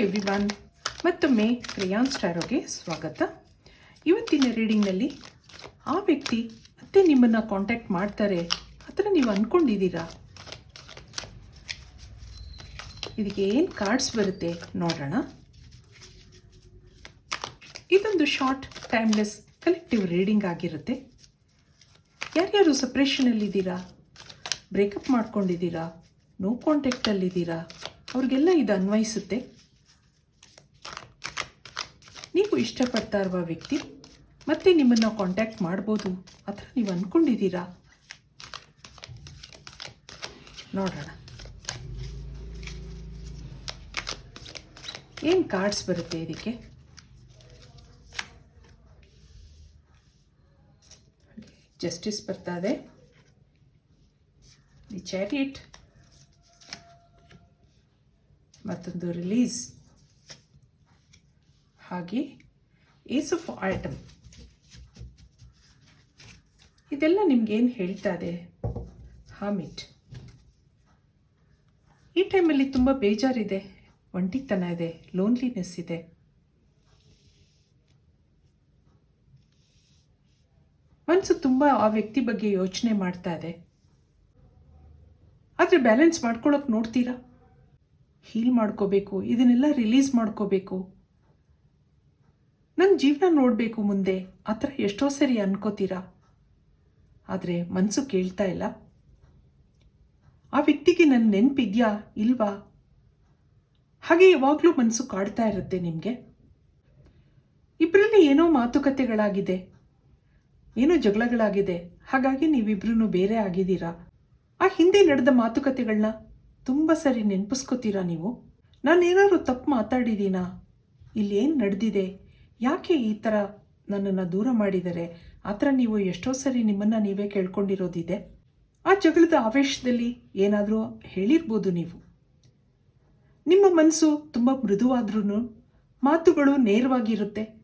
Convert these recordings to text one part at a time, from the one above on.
Everyone ಮತ್ತೊಮ್ಮೆ ಪ್ರಿಯಾನ್ ಸ್ಟಾರೋಗೆ ಸ್ವಾಗತ. ಇವತ್ತಿನ ರೀಡಿಂಗ್ನಲ್ಲಿ ಆ ವ್ಯಕ್ತಿ ಮತ್ತೆ ನಿಮ್ಮನ್ನು ಕಾಂಟ್ಯಾಕ್ಟ್ ಮಾಡ್ತಾರೆ ಆ ನೀವು ಅಂದ್ಕೊಂಡಿದ್ದೀರಾ ಇದಕ್ಕೆ ಏನು ಕಾರ್ಡ್ಸ್ ಬರುತ್ತೆ ನೋಡೋಣ. ಇದೊಂದು ಶಾರ್ಟ್ ಟೈಮ್ಲೆಸ್ ಕಲೆಕ್ಟಿವ್ ರೀಡಿಂಗ್ ಆಗಿರುತ್ತೆ. ಯಾರ್ಯಾರು ಸಪ್ರೇಷನಲ್ಲಿದ್ದೀರಾ ಬ್ರೇಕಪ್ ಮಾಡ್ಕೊಂಡಿದ್ದೀರಾ? ನೋ ಕಾಂಟ್ಯಾಕ್ಟಲ್ಲಿದ್ದೀರಾ ಅವ್ರಿಗೆಲ್ಲ ಇದು ಅನ್ವಯಿಸುತ್ತೆ. ನೀವು ಇಷ್ಟಪಡ್ತಾ ಇರುವ ವ್ಯಕ್ತಿ ಮತ್ತೆ ನಿಮ್ಮನ್ನು ಕಾಂಟ್ಯಾಕ್ಟ್ ಮಾಡ್ಬೋದು. ಅಥವಾ ನೀವು ಅಂದ್ಕೊಂಡಿದ್ದೀರಾ ನೋಡೋಣ. ಏನು ಕಾರ್ಡ್ಸ್ ಬರುತ್ತೆ ಇದಕ್ಕೆ? ಜಸ್ಟಿಸ್ ಬರ್ತಾ ಇದೆ. ದಿ ಚಾರಿಯಟ್ ಮತ್ತೊಂದು ರಿಲೀಸ್ ಹಾಗೆ ಏಸ್ ಆಫ್ ಐಟಮ್ ಇದೆಲ್ಲ ನಿಮ್ಗೇನು ಹೇಳ್ತಾ ಇದೆ? ಹಾಮಿಟ್. ಈ ಟೈಮಲ್ಲಿ ತುಂಬ ಬೇಜಾರಿದೆ, ಒಂಟಿತನ ಇದೆ ಲೋನ್ಲಿನೆಸ್ ಇದೆ. ಮನಸ್ಸು ತುಂಬ ಆ ವ್ಯಕ್ತಿ ಬಗ್ಗೆ ಯೋಚನೆ ಮಾಡ್ತಾ ಇದೆ. ಆದರೆ ಬ್ಯಾಲೆನ್ಸ್ ಮಾಡ್ಕೊಳ್ಳೋಕೆ ನೋಡ್ತೀರಾ? ಹೀಲ್ ಮಾಡ್ಕೋಬೇಕು, ಇದನ್ನೆಲ್ಲ ರಿಲೀಸ್ ಮಾಡ್ಕೋಬೇಕು. ನನ್ನ ಜೀವನ ನೋಡಬೇಕು ಮುಂದೆ. ಆ ಥರ ಎಷ್ಟೋ ಸರಿ ಅನ್ಕೋತೀರಾ? ಆದರೆ ಮನಸ್ಸು ಕೇಳ್ತಾ ಇಲ್ಲ. ಆ ವ್ಯಕ್ತಿಗೆ ನನ್ನ ನೆನಪಿದೆಯಾ ಇಲ್ವಾ? ಹಾಗೆ ಯಾವಾಗಲೂ ಮನಸ್ಸು ಕಾಡ್ತಾ ಇರುತ್ತೆ ನಿಮಗೆ. ಇಬ್ಬರಲ್ಲಿ ಏನೋ ಮಾತುಕತೆಗಳಾಗಿದೆ. ಏನೋ ಜಗಳಗಳಾಗಿದೆ. ಹಾಗಾಗಿ ನೀವಿಬ್ರು ಬೇರೆ ಆಗಿದ್ದೀರಾ? ಆ ಹಿಂದೆ ನಡೆದ ಮಾತುಕತೆಗಳನ್ನ ತುಂಬ ಸರಿ ನೆನಪಿಸ್ಕೋತೀರಾ ನೀವು? ನಾನೇನಾದ್ರು ತಪ್ಪು ಮಾತಾಡಿದ್ದೀನಾ? ಇಲ್ಲಿ ಏನು ನಡೆದಿದೆ? ಯಾಕೆ ಈ ಥರ ನನ್ನನ್ನು ದೂರ ಮಾಡಿದರೆ? ಆ ಥರ ನೀವು ಎಷ್ಟೋ ಸರಿ ನಿಮ್ಮನ್ನು ನೀವೇ ಕೇಳ್ಕೊಂಡಿರೋದಿದೆ. ಆ ಜಗಳದ ಆವೇಶದಲ್ಲಿ ಏನಾದರೂ ಹೇಳಿರ್ಬೋದು ನೀವು. ನಿಮ್ಮ ಮನಸ್ಸು ತುಂಬ ಮೃದುವಾದ್ರೂ ಮಾತುಗಳು ನೇರವಾಗಿರುತ್ತೆ.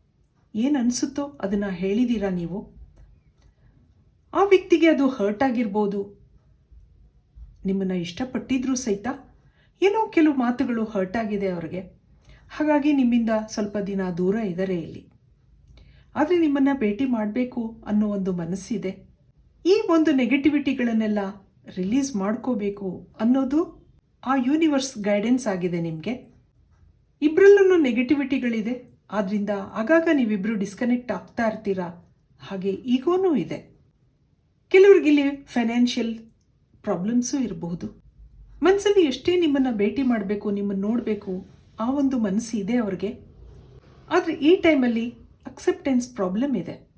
ಏನು ಅನಿಸುತ್ತೋ ಅದನ್ನು ಹೇಳಿದ್ದೀರಾ ನೀವು? ಆ ವ್ಯಕ್ತಿಗೆ ಅದು ಹರ್ಟ್ ಆಗಿರ್ಬೋದು. ನಿಮ್ಮನ್ನು ಇಷ್ಟಪಟ್ಟಿದ್ರೂ ಸಹಿತ ಏನೋ ಕೆಲವು ಮಾತುಗಳು ಹರ್ಟ್ ಆಗಿದೆ ಅವ್ರಿಗೆ. ಹಾಗಾಗಿ ನಿಮ್ಮಿಂದ ಸ್ವಲ್ಪ ದಿನ ದೂರ ಇದ್ದಾರೆ ಇಲ್ಲಿ. ಆದರೆ ನಿಮ್ಮನ್ನು ಭೇಟಿ ಮಾಡಬೇಕು ಅನ್ನೋ ಒಂದು ಮನಸ್ಸಿದೆ. ಈ ಒಂದು ನೆಗೆಟಿವಿಟಿಗಳನ್ನೆಲ್ಲ ರಿಲೀಸ್ ಮಾಡ್ಕೋಬೇಕು ಅನ್ನೋದು ಆ ಯೂನಿವರ್ಸ್ ಗೈಡೆನ್ಸ್ ಆಗಿದೆ ನಿಮಗೆ. ಇಬ್ಬರಲ್ಲೂ ನೆಗೆಟಿವಿಟಿಗಳಿದೆ ಆದ್ದರಿಂದ ಆಗಾಗ ನೀವಿಬ್ಬರು ಡಿಸ್ಕನೆಕ್ಟ್ ಆಗ್ತಾ ಇರ್ತೀರಾ? ಹಾಗೆ ಈಗೋನೂ ಇದೆ. ಕೆಲವ್ರಿಗಿಲ್ಲಿ ಫೈನಾನ್ಷಿಯಲ್ ಪ್ರಾಬ್ಲಮ್ಸು ಇರಬಹುದು ಮನಸ್ಸಲ್ಲಿ ಎಷ್ಟೇ ನಿಮ್ಮನ್ನು ಭೇಟಿ ಮಾಡಬೇಕು, ನಿಮ್ಮನ್ನು ನೋಡಬೇಕು ಆ ಒಂದು ಮನಸ್ಸು ಇದೆ ಅವ್ರಿಗೆ. ಆದರೆ ಈ ಟೈಮಲ್ಲಿ ಅಕ್ಸೆಪ್ಟೆನ್ಸ್ ಪ್ರಾಬ್ಲಮ್ ಇದೆ.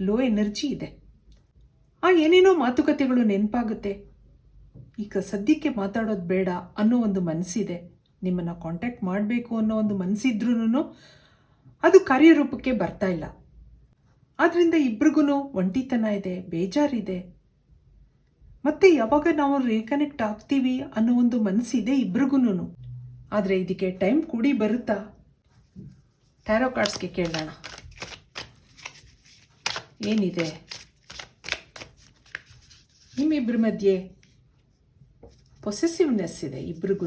ಲೋ ಎನರ್ಜಿ ಇದೆ. ಆ ಏನೇನೋ ಮಾತುಕತೆಗಳು ನೆನಪಾಗುತ್ತೆ. ಈಗ ಸದ್ಯಕ್ಕೆ ಮಾತಾಡೋದು ಬೇಡ ಅನ್ನೋ ಒಂದು ಮನಸ್ಸಿದೆ. ನಿಮ್ಮನ್ನು ಕಾಂಟ್ಯಾಕ್ಟ್ ಮಾಡಬೇಕು ಅನ್ನೋ ಒಂದು ಮನಸ್ಸಿದ್ರೂ ಅದು ಕಾರ್ಯರೂಪಕ್ಕೆ ಬರ್ತಾ ಇಲ್ಲ. ಆದ್ದರಿಂದ ಇಬ್ರಿಗೂ ಒಂಟಿತನ ಇದೆ, ಬೇಜಾರಿದೆ. ಮತ್ತೆ ಯಾವಾಗ ನಾವು ರೀಕನೆಕ್ಟ್ ಆಗ್ತೀವಿ ಅನ್ನೋ ಒಂದು ಮನಸ್ಸಿದೆ ಇಬ್ರಿಗೂ ಆದರೆ ಇದಕ್ಕೆ ಟೈಮ್ ಕೂಡಿ ಬರುತ್ತಾ? ಟ್ಯಾರೋ ಕಾರ್ಡ್ಸ್ಗೆ ಕೇಳೋಣ. ಏನಿದೆ? ನಿಮ್ಮಿಬ್ಬರ ಮಧ್ಯೆ ಪೊಸೆಸಿವ್ನೆಸ್ ಇದೆ ಇಬ್ರಿಗೂ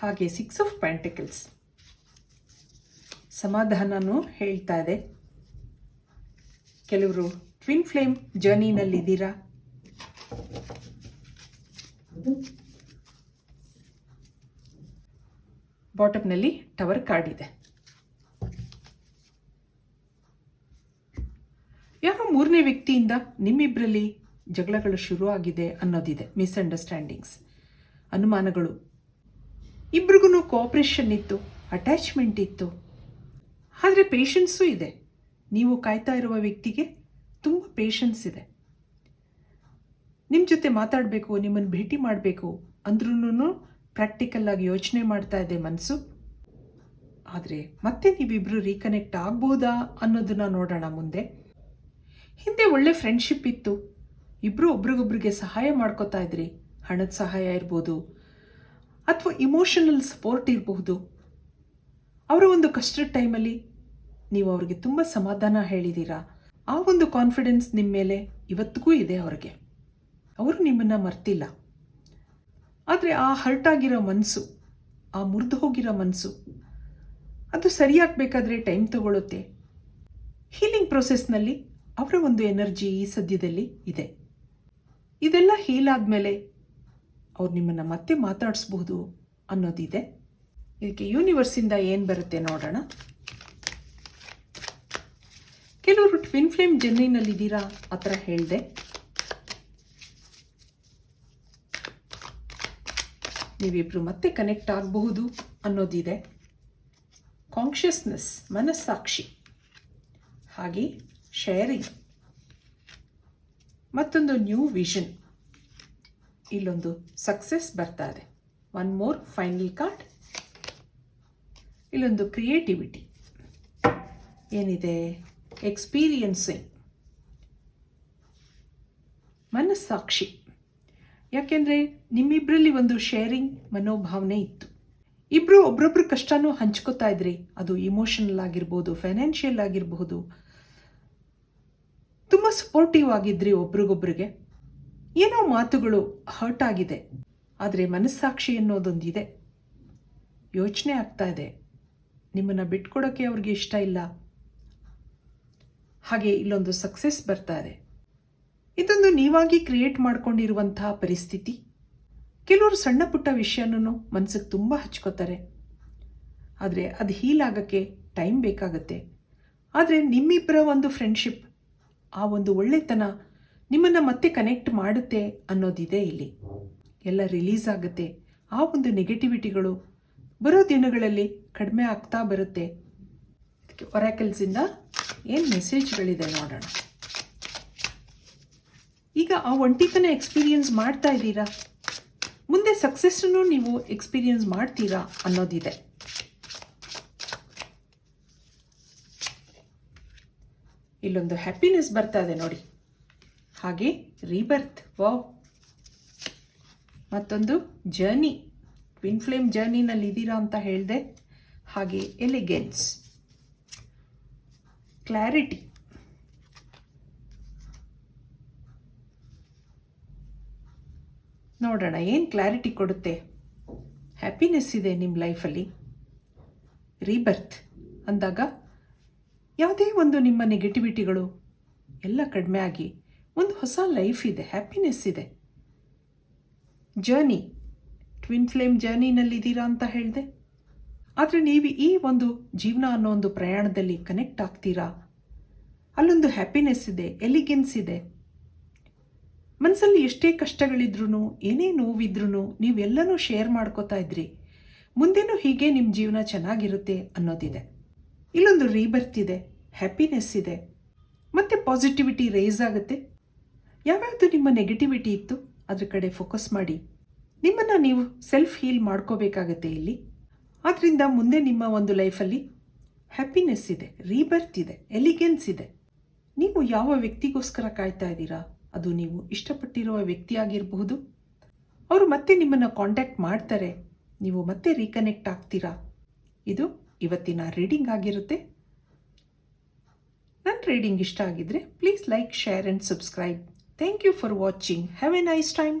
ಹಾಗೆ ಸಿಕ್ಸ್ ಆಫ್ ಪ್ಯಾಂಟಿಕಲ್ಸ್ ಸಮಾಧಾನನೂ ಹೇಳ್ತಾ ಇದೆ. ಕೆಲವರು ಟ್ವಿನ್ ಫ್ಲೇಮ್ ಜರ್ನಿನಲ್ಲಿದ್ದೀರಾ ಬಾಟಮ್ನಲ್ಲಿ ಟವರ್ ಕಾರ್ಡ್ ಇದೆ. ಯಾರೋ ಮೂರನೇ ವ್ಯಕ್ತಿಯಿಂದ ನಿಮ್ಮಿಬ್ಬರಲ್ಲಿ ಜಗಳಗಳು ಶುರು ಆಗಿದೆ ಅನ್ನೋದಿದೆ ಮಿಸ್ಅಂಡರ್ಸ್ಟ್ಯಾಂಡಿಂಗ್ಸ್. ಅನುಮಾನಗಳು. ಇಬ್ರಿಗೂ ಕೋಆಪ್ರೇಷನ್ ಇತ್ತು, ಅಟ್ಯಾಚ್ಮೆಂಟ್ ಇತ್ತು. ಆದರೆ ಪೇಷನ್ಸು ಇದೆ. ನೀವು ಕಾಯ್ತಾ ಇರುವ ವ್ಯಕ್ತಿಗೆ ತುಂಬ ಪೇಷನ್ಸ್ ಇದೆ. ನಿಮ್ಮ ಜೊತೆ ಮಾತಾಡಬೇಕು, ನಿಮ್ಮನ್ನು ಭೇಟಿ ಮಾಡಬೇಕು ಅಂದ್ರೂ ಪ್ರಾಕ್ಟಿಕಲ್ ಆಗಿ ಯೋಚನೆ ಮಾಡ್ತಾ ಇದೆ ಮನಸ್ಸು ಆದರೆ ಮತ್ತೆ ನೀವಿಬ್ಬರು ರೀಕನೆಕ್ಟ್ ಆಗ್ಬೋದಾ ಅನ್ನೋದನ್ನ ನೋಡೋಣ ಮುಂದೆ. ಹಿಂದೆ ಒಳ್ಳೆ ಫ್ರೆಂಡ್ಶಿಪ್ ಇತ್ತು. ಇಬ್ಬರು ಒಬ್ರಿಗೊಬ್ರಿಗೆ ಸಹಾಯ ಮಾಡ್ಕೋತಾ ಇದ್ರಿ. ಹಣದ ಸಹಾಯ ಇರ್ಬೋದು ಅಥವಾ ಇಮೋಷನಲ್ ಸಪೋರ್ಟ್ ಇರಬಹುದು. ಅವರ ಒಂದು ಕಷ್ಟದ ಟೈಮಲ್ಲಿ ನೀವು ಅವ್ರಿಗೆ ತುಂಬ ಸಮಾಧಾನ ಹೇಳಿದ್ದೀರಾ ಆ ಒಂದು ಕಾನ್ಫಿಡೆನ್ಸ್ ನಿಮ್ಮ ಮೇಲೆ ಇವತ್ತಿಗೂ ಇದೆ ಅವ್ರಿಗೆ. ಅವರು ನಿಮ್ಮನ್ನು ಮರ್ತಿಲ್ಲ. ಆದರೆ ಆ ಹರ್ಟ್ ಆಗಿರೋ ಮನಸ್ಸು ಆ ಮುರಿದು ಹೋಗಿರೋ ಮನಸ್ಸು ಅದು ಸರಿಯಾಗಬೇಕಾದ್ರೆ ಟೈಮ್ ತಗೊಳ್ಳುತ್ತೆ ಹೀಲಿಂಗ್ ಪ್ರೊಸೆಸ್ನಲ್ಲಿ ಅವರ ಒಂದು ಎನರ್ಜಿ ಈ ಸದ್ಯದಲ್ಲಿ ಇದೆ. ಇದೆಲ್ಲ ಹೀಲ್ ಆದಮೇಲೆ ಅವ್ರು ನಿಮ್ಮನ್ನು ಮತ್ತೆ ಮಾತಾಡಿಸ್ಬಹುದು ಅನ್ನೋದಿದೆ. ಇದಕ್ಕೆ ಯೂನಿವರ್ಸಿಂದ ಏನು ಬರುತ್ತೆ ನೋಡೋಣ. ಕೆಲವರು ಟ್ವಿನ್ ಫ್ಲೇಮ್ ಜರ್ನಿನಲ್ಲಿದ್ದೀರಾ ಆ ಥರ ಹೇಳಿದೆ. ನೀವಿಬ್ಬರು ಮತ್ತೆ ಕನೆಕ್ಟ್ ಆಗಬಹುದು ಅನ್ನೋದಿದೆ. ಕಾನ್ಷಿಯಸ್ನೆಸ್ ಮನಸ್ಸಾಕ್ಷಿ. ಹಾಗೆ ಶೇರಿಂಗ್ ಮತ್ತೊಂದು ನ್ಯೂ ವಿಷನ್ ಇಲ್ಲೊಂದು ಸಕ್ಸಸ್ ಬರ್ತಾ ಇದೆ. ಒನ್ ಮೋರ್ ಫೈನಲ್ ಕಾರ್ಡ್ ಇಲ್ಲೊಂದು ಕ್ರಿಯೇಟಿವಿಟಿ ಏನಿದೆ? ಎಕ್ಸ್ಪೀರಿಯನ್ಸಿಂಗ್ ಮನಸ್ಸಾಕ್ಷಿ. ಯಾಕೆಂದರೆ ನಿಮ್ಮಿಬ್ಬರಲ್ಲಿ ಒಂದು ಶೇರಿಂಗ್ ಮನೋಭಾವನೆ ಇತ್ತು. ಇಬ್ಬರು ಒಬ್ರೊಬ್ರು ಕಷ್ಟನೂ ಹಂಚ್ಕೋತಾ ಇದ್ರಿ ಅದು ಇಮೋಷನಲ್ ಆಗಿರ್ಬೋದು ಫೈನಾನ್ಷಿಯಲ್ ಆಗಿರಬಹುದು ತುಂಬ ಸಪೋರ್ಟಿವ್ ಆಗಿದ್ರಿ ಒಬ್ರಿಗೊಬ್ರಿಗೆ. ಏನೋ ಮಾತುಗಳು ಹರ್ಟ್ ಆಗಿದೆ. ಆದರೆ ಮನಸ್ಸಾಕ್ಷಿ ಅನ್ನೋದೊಂದಿದೆ. ಯೋಚನೆ ಆಗ್ತಾ ಇದೆ. ನಿಮ್ಮನ್ನು ಬಿಟ್ಕೊಡೋಕ್ಕೆ ಅವ್ರಿಗೆ ಇಷ್ಟ ಇಲ್ಲ. ಹಾಗೆ ಇಲ್ಲೊಂದು ಸಕ್ಸಸ್ ಬರ್ತಾ ಇದೆ. ಇದೊಂದು ನೀವಾಗಿ ಕ್ರಿಯೇಟ್ ಮಾಡ್ಕೊಂಡಿರುವಂತಹ ಪರಿಸ್ಥಿತಿ. ಕೆಲವರು ಸಣ್ಣ ಪುಟ್ಟ ವಿಷಯನೂ ಮನಸ್ಸಿಗೆ ತುಂಬ ಹಚ್ಕೋತಾರೆ. ಆದರೆ ಅದು ಹೀಲ್ ಆಗೋಕ್ಕೆ ಟೈಮ್ ಬೇಕಾಗತ್ತೆ. ಆದರೆ ನಿಮ್ಮಿಬ್ಬರ ಒಂದು ಫ್ರೆಂಡ್ಶಿಪ್ ಆ ಒಂದು ಒಳ್ಳೆತನ ನಿಮ್ಮನ್ನು ಮತ್ತೆ ಕನೆಕ್ಟ್ ಮಾಡುತ್ತೆ ಅನ್ನೋದಿದೆ ಇಲ್ಲಿ. ಎಲ್ಲ ರಿಲೀಸ್ ಆಗುತ್ತೆ. ಆ ಒಂದು ನೆಗೆಟಿವಿಟಿಗಳು ಬರೋ ದಿನಗಳಲ್ಲಿ ಕಡಿಮೆ ಆಗ್ತಾ ಬರುತ್ತೆ. ಇದಕ್ಕೆ ಒರಾಕಲ್ಸಿಂದ ಏನು ಮೆಸೇಜ್ಗಳಿದೆ ನೋಡೋಣ. ಈಗ ಆ ಒಂಟಿತನ ಎಕ್ಸ್ಪೀರಿಯನ್ಸ್ ಮಾಡ್ತಾ ಇದ್ದೀರಾ? ಮುಂದೆ ಸಕ್ಸಸ್ಸನ್ನು ನೀವು ಎಕ್ಸ್ಪೀರಿಯನ್ಸ್ ಮಾಡ್ತೀರಾ ಅನ್ನೋದಿದೆ. ಇಲ್ಲೊಂದು ಹ್ಯಾಪಿನೆಸ್ ಬರ್ತಾ ಇದೆ ನೋಡಿ. ಹಾಗೆ ರೀಬರ್ತ್ ವಾವ್ ಮತ್ತೊಂದು ಜರ್ನಿ ಟ್ವಿನ್ ಫ್ಲೇಮ್ ಜರ್ನಿನಲ್ಲಿ ಇದ್ದೀರಾ ಅಂತ ಹೇಳಿದೆ. ಹಾಗೆ ಎಲಿಗೆನ್ಸ್ ಕ್ಲಾರಿಟಿ ನೋಡೋಣ, ಏನು ಕ್ಲಾರಿಟಿ ಕೊಡುತ್ತೆ? ಹ್ಯಾಪಿನೆಸ್ ಇದೆ ನಿಮ್ಮ ಲೈಫಲ್ಲಿ ರೀಬರ್ತ್ ಅಂದಾಗ ಯಾವುದೇ ಒಂದು ನಿಮ್ಮ ನೆಗೆಟಿವಿಟಿಗಳು ಎಲ್ಲ ಕಡಿಮೆ ಆಗಿ ಒಂದು ಹೊಸ ಲೈಫ್ ಇದೆ ಹ್ಯಾಪಿನೆಸ್ ಇದೆ. ಜರ್ನಿ ಟ್ವಿನ್ ಫ್ಲೇಮ್ ಜರ್ನಿನಲ್ಲಿದ್ದೀರಾ ಅಂತ ಹೇಳಿದೆ. ಆದರೆ ನೀವು ಈ ಒಂದು ಜೀವನ ಅನ್ನೋ ಒಂದು ಪ್ರಯಾಣದಲ್ಲಿ ಕನೆಕ್ಟ್ ಆಗ್ತೀರಾ? ಅಲ್ಲೊಂದು ಹ್ಯಾಪಿನೆಸ್ ಇದೆ ಎಲಿಗೆನ್ಸ್ ಇದೆ. ಮನಸ್ಸಲ್ಲಿ ಎಷ್ಟೇ ಕಷ್ಟಗಳಿದ್ರೂ ಏನೇ ನೋವಿದ್ರೂ ನೀವೆಲ್ಲನೂ ಶೇರ್ ಮಾಡ್ಕೋತಾ ಇದ್ರಿ. ಮುಂದೇನೂ ಹೀಗೆ ನಿಮ್ಮ ಜೀವನ ಚೆನ್ನಾಗಿರುತ್ತೆ ಅನ್ನೋದಿದೆ. ಇಲ್ಲೊಂದು ರೀಬರ್ತ್ ಇದೆ ಹ್ಯಾಪಿನೆಸ್ ಇದೆ. ಮತ್ತು ಪಾಸಿಟಿವಿಟಿ ರೇಸ್ ಆಗುತ್ತೆ. ಯಾವ್ಯಾವುದು ನಿಮ್ಮ ನೆಗೆಟಿವಿಟಿ ಇತ್ತು, ಅದ್ರ ಕಡೆ ಫೋಕಸ್ ಮಾಡಿ. ನಿಮ್ಮನ್ನು ನೀವು ಸೆಲ್ಫ್ ಹೀಲ್ ಮಾಡ್ಕೋಬೇಕಾಗತ್ತೆ ಇಲ್ಲಿ. ಆದ್ದರಿಂದ ಮುಂದೆ ನಿಮ್ಮ ಒಂದು ಲೈಫಲ್ಲಿ ಹ್ಯಾಪಿನೆಸ್ ಇದೆ ರೀಬರ್ತ್ ಇದೆ ಎಲಿಗೆನ್ಸ್ ಇದೆ. ನೀವು ಯಾವ ವ್ಯಕ್ತಿಗೋಸ್ಕರ ಕಾಯ್ತಾ ಇದ್ದೀರಾ? ಅದು ನೀವು ಇಷ್ಟಪಟ್ಟಿರುವ ವ್ಯಕ್ತಿಯಾಗಿರಬಹುದು. ಅವರು ಮತ್ತೆ ನಿಮ್ಮನ್ನು ಕಾಂಟ್ಯಾಕ್ಟ್ ಮಾಡ್ತಾರೆ. ನೀವು ಮತ್ತೆ ರೀಕನೆಕ್ಟ್ ಆಗ್ತೀರಾ? ಇದು ಇವತ್ತಿನ ರೀಡಿಂಗ್ ಆಗಿರುತ್ತೆ. ನನ್ನ ರೀಡಿಂಗ್ ಇಷ್ಟ ಆಗಿದ್ರೆ please like share and subscribe thank you for watching have a nice time